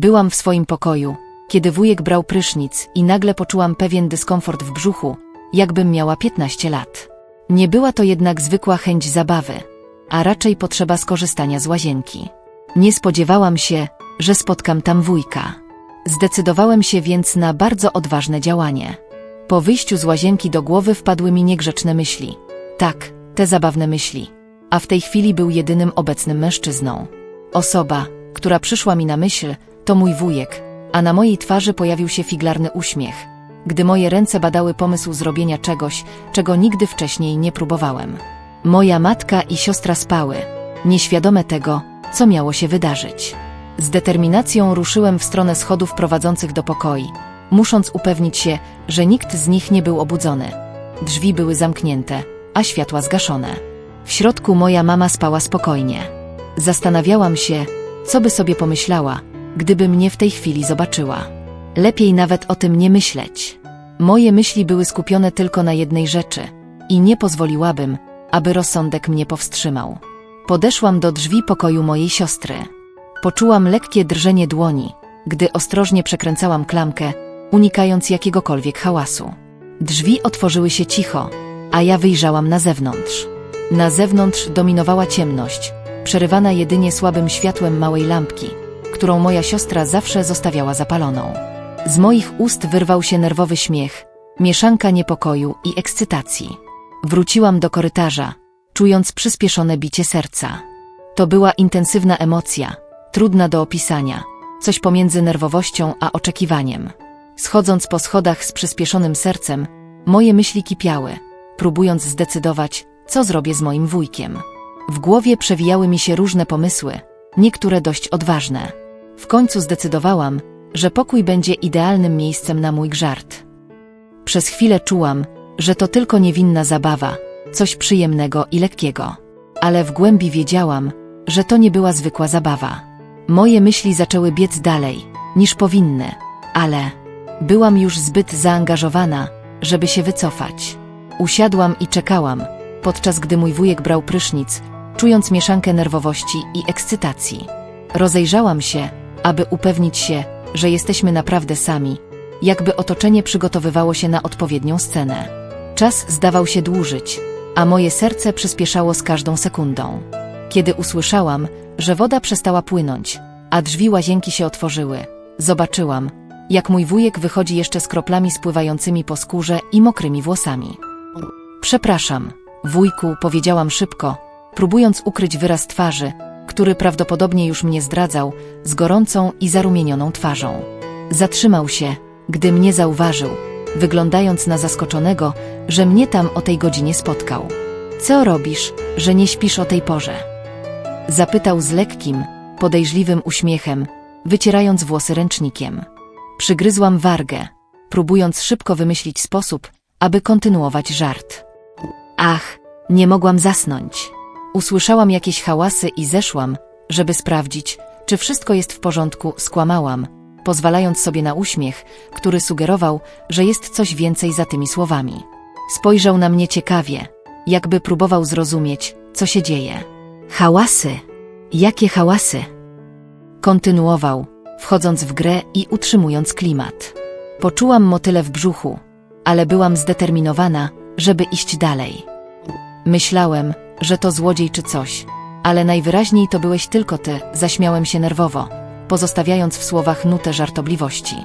Byłam w swoim pokoju, kiedy wujek brał prysznic i nagle poczułam pewien dyskomfort w brzuchu, jakbym miała 15 lat. Nie była to jednak zwykła chęć zabawy, a raczej potrzeba skorzystania z łazienki. Nie spodziewałam się, że spotkam tam wujka. Zdecydowałem się więc na bardzo odważne działanie. Po wyjściu z łazienki do głowy wpadły mi niegrzeczne myśli. Tak, te zabawne myśli. A w tej chwili był jedynym obecnym mężczyzną. Osoba, która przyszła mi na myśl, to mój wujek, a na mojej twarzy pojawił się figlarny uśmiech, gdy moje ręce badały pomysł zrobienia czegoś, czego nigdy wcześniej nie próbowałem. Moja matka i siostra spały, nieświadome tego, co miało się wydarzyć. Z determinacją ruszyłem w stronę schodów prowadzących do pokoi, musząc upewnić się, że nikt z nich nie był obudzony. Drzwi były zamknięte, a światła zgaszone. W środku moja mama spała spokojnie. Zastanawiałam się, co by sobie pomyślała, gdyby mnie w tej chwili zobaczyła. Lepiej nawet o tym nie myśleć. Moje myśli były skupione tylko na jednej rzeczy i nie pozwoliłabym, aby rozsądek mnie powstrzymał. Podeszłam do drzwi pokoju mojej siostry. Poczułam lekkie drżenie dłoni, gdy ostrożnie przekręcałam klamkę, unikając jakiegokolwiek hałasu. Drzwi otworzyły się cicho, a ja wyjrzałam na zewnątrz. Na zewnątrz dominowała ciemność, przerywana jedynie słabym światłem małej lampki, którą moja siostra zawsze zostawiała zapaloną. Z moich ust wyrwał się nerwowy śmiech, mieszanka niepokoju i ekscytacji. Wróciłam do korytarza, czując przyspieszone bicie serca. To była intensywna emocja, trudna do opisania, coś pomiędzy nerwowością a oczekiwaniem. Schodząc po schodach z przyspieszonym sercem, moje myśli kipiały, próbując zdecydować, co zrobię z moim wujkiem. W głowie przewijały mi się różne pomysły, niektóre dość odważne. W końcu zdecydowałam, że pokój będzie idealnym miejscem na mój żart. Przez chwilę czułam, że to tylko niewinna zabawa, coś przyjemnego i lekkiego. Ale w głębi wiedziałam, że to nie była zwykła zabawa. Moje myśli zaczęły biec dalej, niż powinny, ale byłam już zbyt zaangażowana, żeby się wycofać. Usiadłam i czekałam, podczas gdy mój wujek brał prysznic, czując mieszankę nerwowości i ekscytacji. Rozejrzałam się, aby upewnić się, że jesteśmy naprawdę sami, jakby otoczenie przygotowywało się na odpowiednią scenę. Czas zdawał się dłużyć, a moje serce przyspieszało z każdą sekundą. Kiedy usłyszałam, że woda przestała płynąć, a drzwi łazienki się otworzyły, zobaczyłam, jak mój wujek wychodzi jeszcze z kroplami spływającymi po skórze i mokrymi włosami. Przepraszam, wujku, powiedziałam szybko, próbując ukryć wyraz twarzy, który prawdopodobnie już mnie zdradzał, z gorącą i zarumienioną twarzą. Zatrzymał się, gdy mnie zauważył, wyglądając na zaskoczonego, że mnie tam o tej godzinie spotkał. Co robisz, że nie śpisz o tej porze? Zapytał z lekkim, podejrzliwym uśmiechem, wycierając włosy ręcznikiem. Przygryzłam wargę, próbując szybko wymyślić sposób, aby kontynuować żart. Ach, nie mogłam zasnąć. Usłyszałam jakieś hałasy i zeszłam, żeby sprawdzić, czy wszystko jest w porządku, skłamałam, pozwalając sobie na uśmiech, który sugerował, że jest coś więcej za tymi słowami. Spojrzał na mnie ciekawie, jakby próbował zrozumieć, co się dzieje. Hałasy? Jakie hałasy? Kontynuował, wchodząc w grę i utrzymując klimat. Poczułam motyle w brzuchu, ale byłam zdeterminowana, żeby iść dalej. Myślałem, że to złodziej czy coś, ale najwyraźniej to byłeś tylko ty, zaśmiałem się nerwowo, pozostawiając w słowach nutę żartobliwości.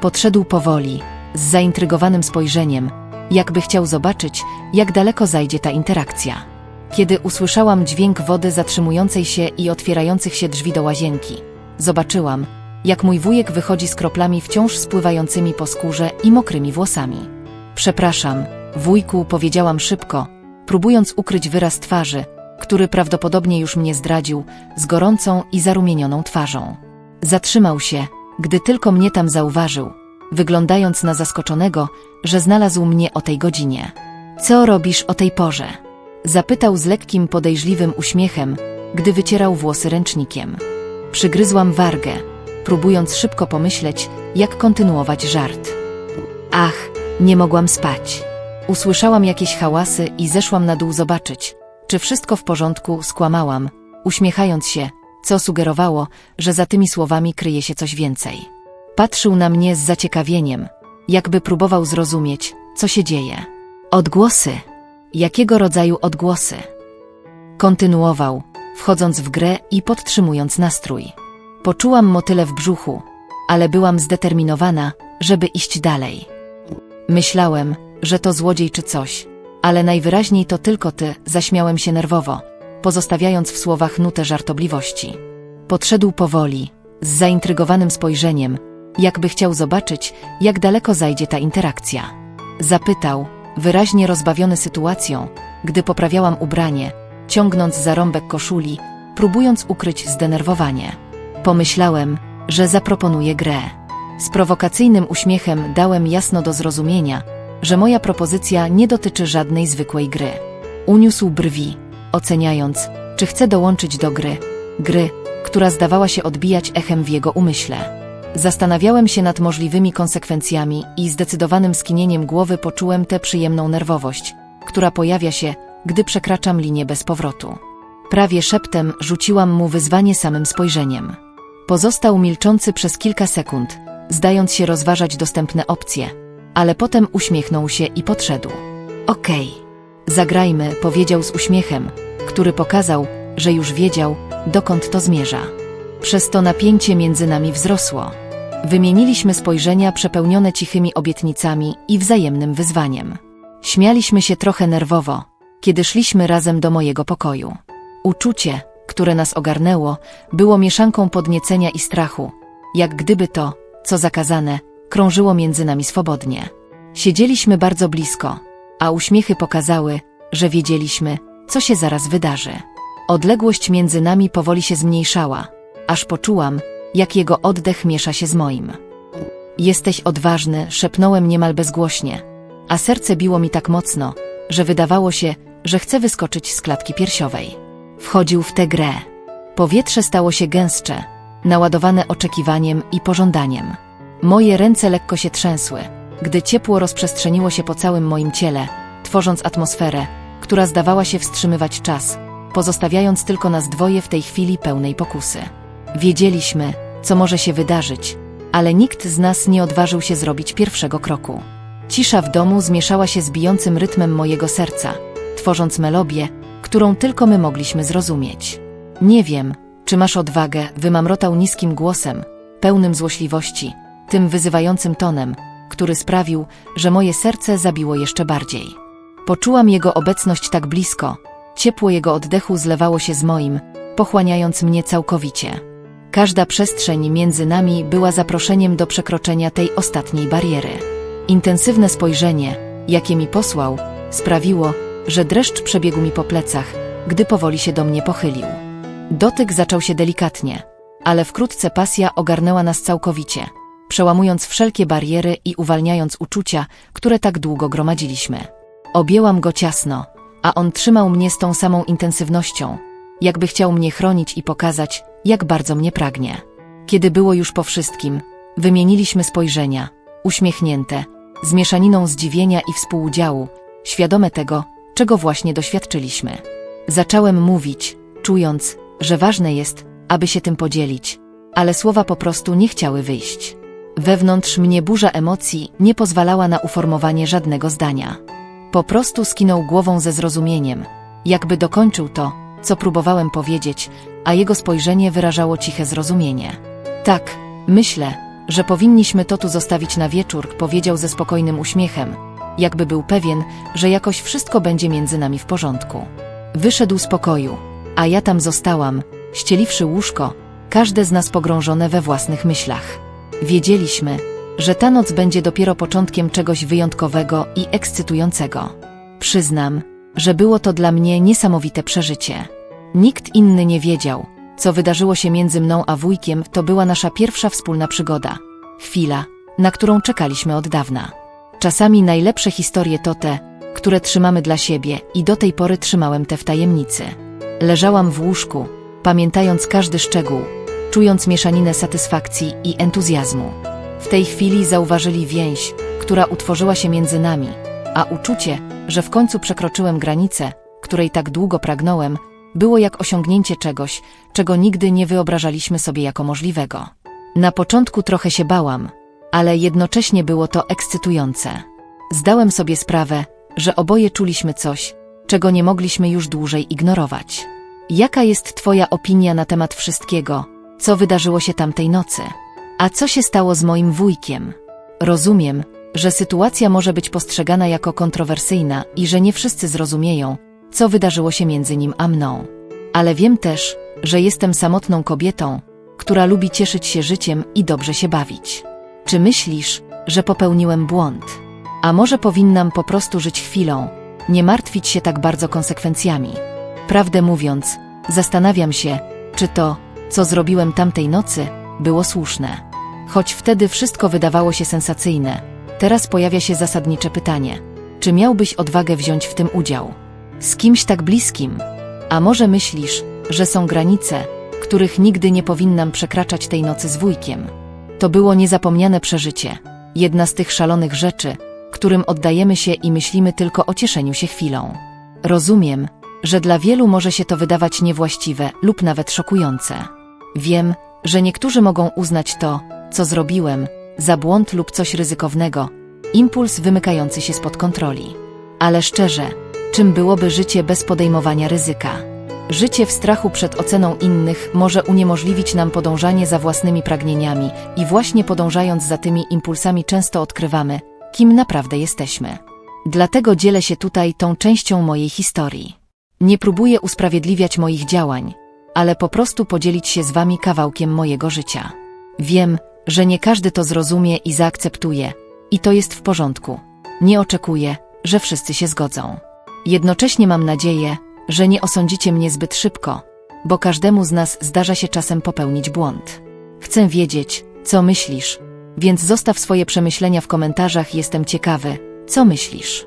Podszedł powoli, z zaintrygowanym spojrzeniem, jakby chciał zobaczyć, jak daleko zajdzie ta interakcja. Kiedy usłyszałam dźwięk wody zatrzymującej się i otwierających się drzwi do łazienki, zobaczyłam, jak mój wujek wychodzi z kroplami wciąż spływającymi po skórze i mokrymi włosami. Przepraszam, wujku, powiedziałam szybko, próbując ukryć wyraz twarzy, który prawdopodobnie już mnie zdradził, z gorącą i zarumienioną twarzą. Zatrzymał się, gdy tylko mnie tam zauważył, wyglądając na zaskoczonego, że znalazł mnie o tej godzinie. Co robisz o tej porze? Zapytał z lekkim podejrzliwym uśmiechem, gdy wycierał włosy ręcznikiem. Przygryzłam wargę, próbując szybko pomyśleć, jak kontynuować żart. Ach, nie mogłam spać. Usłyszałam jakieś hałasy i zeszłam na dół zobaczyć, czy wszystko w porządku, skłamałam, uśmiechając się, co sugerowało, że za tymi słowami kryje się coś więcej. Patrzył na mnie z zaciekawieniem, jakby próbował zrozumieć, co się dzieje. Odgłosy. Jakiego rodzaju odgłosy? Kontynuował, wchodząc w grę i podtrzymując nastrój. Poczułam motyle w brzuchu, ale byłam zdeterminowana, żeby iść dalej. Myślałem, że to złodziej czy coś, ale najwyraźniej to tylko ty, zaśmiałem się nerwowo, pozostawiając w słowach nutę żartobliwości. Podszedł powoli, z zaintrygowanym spojrzeniem, jakby chciał zobaczyć, jak daleko zajdzie ta interakcja. Zapytał, wyraźnie rozbawiony sytuacją, gdy poprawiałam ubranie, ciągnąc za rąbek koszuli, próbując ukryć zdenerwowanie. Pomyślałem, że zaproponuję grę. Z prowokacyjnym uśmiechem dałem jasno do zrozumienia, że moja propozycja nie dotyczy żadnej zwykłej gry. Uniósł brwi, oceniając, czy chce dołączyć do gry, gry, która zdawała się odbijać echem w jego umyśle. Zastanawiałem się nad możliwymi konsekwencjami i zdecydowanym skinieniem głowy poczułem tę przyjemną nerwowość, która pojawia się, gdy przekraczam linię bez powrotu. Prawie szeptem rzuciłam mu wyzwanie samym spojrzeniem. Pozostał milczący przez kilka sekund, zdając się rozważać dostępne opcje, ale potem uśmiechnął się i podszedł. Okej. Zagrajmy, powiedział z uśmiechem, który pokazał, że już wiedział, dokąd to zmierza. Przez to napięcie między nami wzrosło. Wymieniliśmy spojrzenia przepełnione cichymi obietnicami i wzajemnym wyzwaniem. Śmialiśmy się trochę nerwowo, kiedy szliśmy razem do mojego pokoju. Uczucie, które nas ogarnęło, było mieszanką podniecenia i strachu, jak gdyby to, co zakazane, krążyło między nami swobodnie. Siedzieliśmy bardzo blisko, a uśmiechy pokazały, że wiedzieliśmy, co się zaraz wydarzy. Odległość między nami powoli się zmniejszała, aż poczułam, jak jego oddech miesza się z moim. Jesteś odważny, szepnąłem niemal bezgłośnie, a serce biło mi tak mocno, że wydawało się, że chce wyskoczyć z klatki piersiowej. Wchodził w tę grę. Powietrze stało się gęstsze, naładowane oczekiwaniem i pożądaniem. Moje ręce lekko się trzęsły, gdy ciepło rozprzestrzeniło się po całym moim ciele, tworząc atmosferę, która zdawała się wstrzymywać czas, pozostawiając tylko nas dwoje w tej chwili pełnej pokusy. Wiedzieliśmy, co może się wydarzyć, ale nikt z nas nie odważył się zrobić pierwszego kroku. Cisza w domu zmieszała się z bijącym rytmem mojego serca, tworząc melodię, którą tylko my mogliśmy zrozumieć. Nie wiem, czy masz odwagę, wymamrotał niskim głosem, pełnym złośliwości, tym wyzywającym tonem, który sprawił, że moje serce zabiło jeszcze bardziej. Poczułam jego obecność tak blisko, ciepło jego oddechu zlewało się z moim, pochłaniając mnie całkowicie. Każda przestrzeń między nami była zaproszeniem do przekroczenia tej ostatniej bariery. Intensywne spojrzenie, jakie mi posłał, sprawiło, że dreszcz przebiegł mi po plecach, gdy powoli się do mnie pochylił. Dotyk zaczął się delikatnie, ale wkrótce pasja ogarnęła nas całkowicie, przełamując wszelkie bariery i uwalniając uczucia, które tak długo gromadziliśmy. Objęłam go ciasno, a on trzymał mnie z tą samą intensywnością, jakby chciał mnie chronić i pokazać, jak bardzo mnie pragnie. Kiedy było już po wszystkim, wymieniliśmy spojrzenia, uśmiechnięte, z mieszaniną zdziwienia i współudziału, świadome tego, czego właśnie doświadczyliśmy. Zacząłem mówić, czując, że ważne jest, aby się tym podzielić, ale słowa po prostu nie chciały wyjść. Wewnątrz mnie burza emocji nie pozwalała na uformowanie żadnego zdania. Po prostu skinął głową ze zrozumieniem, jakby dokończył to, co próbowałem powiedzieć, a jego spojrzenie wyrażało ciche zrozumienie. Tak, myślę, że powinniśmy to tu zostawić na wieczór, powiedział ze spokojnym uśmiechem, jakby był pewien, że jakoś wszystko będzie między nami w porządku. Wyszedł z pokoju, a ja tam zostałam, ścieliwszy łóżko, każde z nas pogrążone we własnych myślach. Wiedzieliśmy, że ta noc będzie dopiero początkiem czegoś wyjątkowego i ekscytującego. Przyznam, że było to dla mnie niesamowite przeżycie. Nikt inny nie wiedział, co wydarzyło się między mną a wujkiem, to była nasza pierwsza wspólna przygoda. Chwila, na którą czekaliśmy od dawna. Czasami najlepsze historie to te, które trzymamy dla siebie i do tej pory trzymałem te w tajemnicy. Leżałam w łóżku, pamiętając każdy szczegół, czując mieszaninę satysfakcji i entuzjazmu. W tej chwili zauważyli więź, która utworzyła się między nami, a uczucie, że w końcu przekroczyłem granicę, której tak długo pragnąłem, było jak osiągnięcie czegoś, czego nigdy nie wyobrażaliśmy sobie jako możliwego. Na początku trochę się bałam, ale jednocześnie było to ekscytujące. Zdałem sobie sprawę, że oboje czuliśmy coś, czego nie mogliśmy już dłużej ignorować. Jaka jest Twoja opinia na temat wszystkiego, co wydarzyło się tamtej nocy? A co się stało z moim wujkiem? Rozumiem, że sytuacja może być postrzegana jako kontrowersyjna i że nie wszyscy zrozumieją, co wydarzyło się między nim a mną. Ale wiem też, że jestem samotną kobietą, która lubi cieszyć się życiem i dobrze się bawić. Czy myślisz, że popełniłem błąd? A może powinnam po prostu żyć chwilą, nie martwić się tak bardzo konsekwencjami? Prawdę mówiąc, zastanawiam się, czy to, co zrobiłem tamtej nocy, było słuszne. Choć wtedy wszystko wydawało się sensacyjne, teraz pojawia się zasadnicze pytanie: czy miałbyś odwagę wziąć w tym udział? Z kimś tak bliskim? A może myślisz, że są granice, których nigdy nie powinnam przekraczać tej nocy z wujkiem? To było niezapomniane przeżycie, jedna z tych szalonych rzeczy, którym oddajemy się i myślimy tylko o cieszeniu się chwilą. Rozumiem, że dla wielu może się to wydawać niewłaściwe lub nawet szokujące. Wiem, że niektórzy mogą uznać to, co zrobiłem, za błąd lub coś ryzykownego, impuls wymykający się spod kontroli. Ale szczerze, czym byłoby życie bez podejmowania ryzyka? Życie w strachu przed oceną innych może uniemożliwić nam podążanie za własnymi pragnieniami i właśnie podążając za tymi impulsami często odkrywamy, kim naprawdę jesteśmy. Dlatego dzielę się tutaj tą częścią mojej historii. Nie próbuję usprawiedliwiać moich działań, ale po prostu podzielić się z wami kawałkiem mojego życia. Wiem, że nie każdy to zrozumie i zaakceptuje, i to jest w porządku. Nie oczekuję, że wszyscy się zgodzą. Jednocześnie mam nadzieję, że nie osądzicie mnie zbyt szybko, bo każdemu z nas zdarza się czasem popełnić błąd. Chcę wiedzieć, co myślisz, więc zostaw swoje przemyślenia w komentarzach, jestem ciekawy, co myślisz.